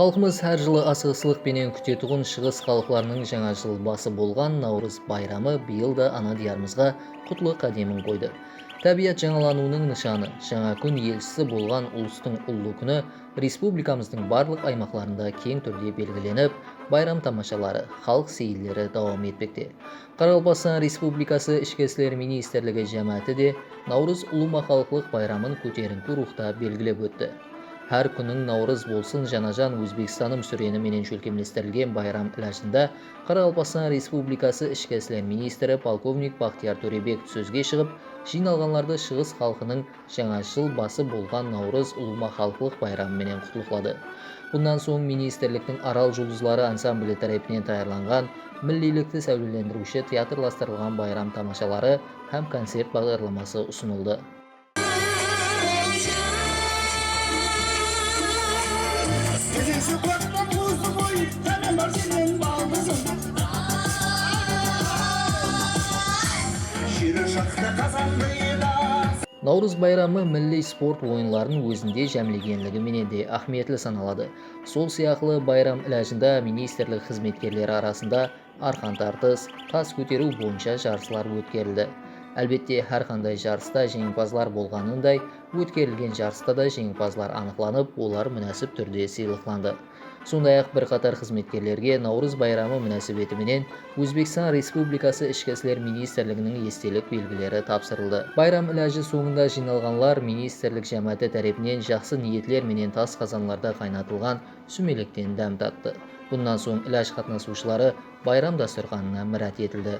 халқымыз әр жылы асығыстықпенен күтетұғын шығыс халықларының жаңа жыл басы болған наурыз байрамы биыл да ана диярымызға құтлы қадемін қойды. Табиғат жаңалануының нышаны жаңа күн елшісі болған ұлыстың ұлы күні республикамыздың барлық аймақтарында кең түрде белгіленіп байрам тамашалары халық сейілдері давам етпекте. Қарақалпақстан республикасы ішкі істер министрлігі жәмәті де наурыз ұлы халқылық байрамын көтеріңкі рухта белгілеп өтті. Әр күнің наурыз болсын жанажан өзбекстаным сүрені менен шөлкемлестірілген байрам іләжінде қарақалпақстан республикасы ішкі істер министрі полковник бақтияр төребек сөзге шығып жиналғанларды шығыс халқының жаңа жыл басы болған наурыз ұлыма халқылық байрамыменен құттықтады бұдан соң министрліктің арал жұлдызлары ансамблі тарапынан даярланған миллилікті сәулелендіруші театрластырылған байрам тамашалары һәм концерт бағдарламасы ұсынылды наурыз байрамы милли спорт ойынларын өзінде жәмілегенлігіменен де ахметлі саналады сол сияқлы байрам іләжінде министрлік қызметкерлері арасында арқан тартыс тас көтеру бойынша жарыстар өткерілді әлбетте әрқандай жарыста жеңімпазлар болғанындай өткерілген жарыста да жеңімпазлар анықланып олар мүнәсіп түрде сыйлықланды сондай-ақ бірқатар қызметкерлерге наурыз байрамы мүнәсібетіменен өзбекстан республикасы ішкі істер министрлігінің естелік белгілері тапсырылды. Байрам іләжі соңында жиналғанлар министрлік жәмәті тарапынан жақсы ниетлер менен тас қазанларда қайнатылған сүмелектен дәм татты. Бұдан соң іләж қатынасушылары байрам дастарханына мірәт етілді.